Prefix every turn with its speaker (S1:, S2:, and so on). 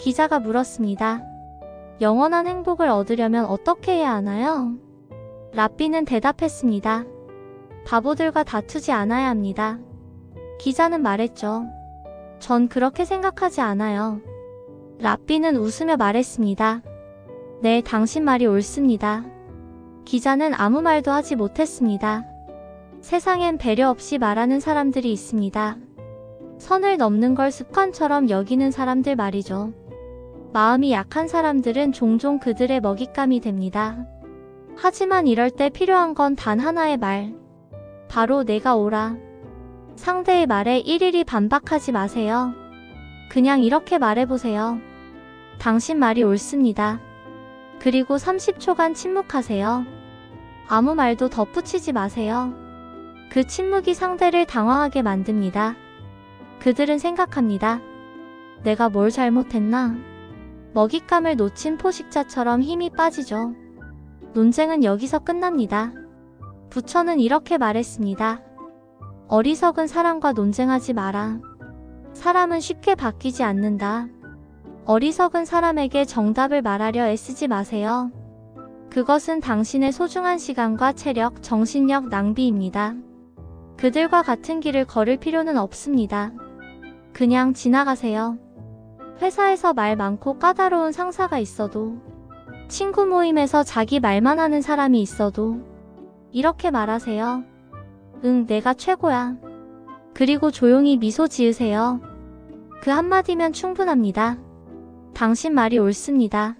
S1: 기자가 물었습니다. 영원한 행복을 얻으려면 어떻게 해야 하나요? 라삐는 대답했습니다. 바보들과 다투지 않아야 합니다. 기자는 말했죠. 전 그렇게 생각하지 않아요. 라삐는 웃으며 말했습니다. 네, 당신 말이 옳습니다. 기자는 아무 말도 하지 못했습니다. 세상엔 배려 없이 말하는 사람들이 있습니다. 선을 넘는 걸 습관처럼 여기는 사람들 말이죠. 마음이 약한 사람들은 종종 그들의 먹잇감이 됩니다. 하지만 이럴 때 필요한 건 단 하나의 말. 바로 내가 오라. 상대의 말에 일일이 반박하지 마세요. 그냥 이렇게 말해보세요. 당신 말이 옳습니다. 그리고 30초간 침묵하세요. 아무 말도 덧붙이지 마세요. 그 침묵이 상대를 당황하게 만듭니다. 그들은 생각합니다. 내가 뭘 잘못했나? 먹잇감을 놓친 포식자처럼 힘이 빠지죠. 논쟁은 여기서 끝납니다. 부처는 이렇게 말했습니다. 어리석은 사람과 논쟁하지 마라. 사람은 쉽게 바뀌지 않는다. 어리석은 사람에게 정답을 말하려 애쓰지 마세요. 그것은 당신의 소중한 시간과 체력, 정신력 낭비입니다. 그들과 같은 길을 걸을 필요는 없습니다. 그냥 지나가세요. 회사에서 말 많고 까다로운 상사가 있어도, 친구 모임에서 자기 말만 하는 사람이 있어도, 이렇게 말하세요. 응, 내가 최고야. 그리고 조용히 미소 지으세요. 그 한마디면 충분합니다. 당신 말이 옳습니다.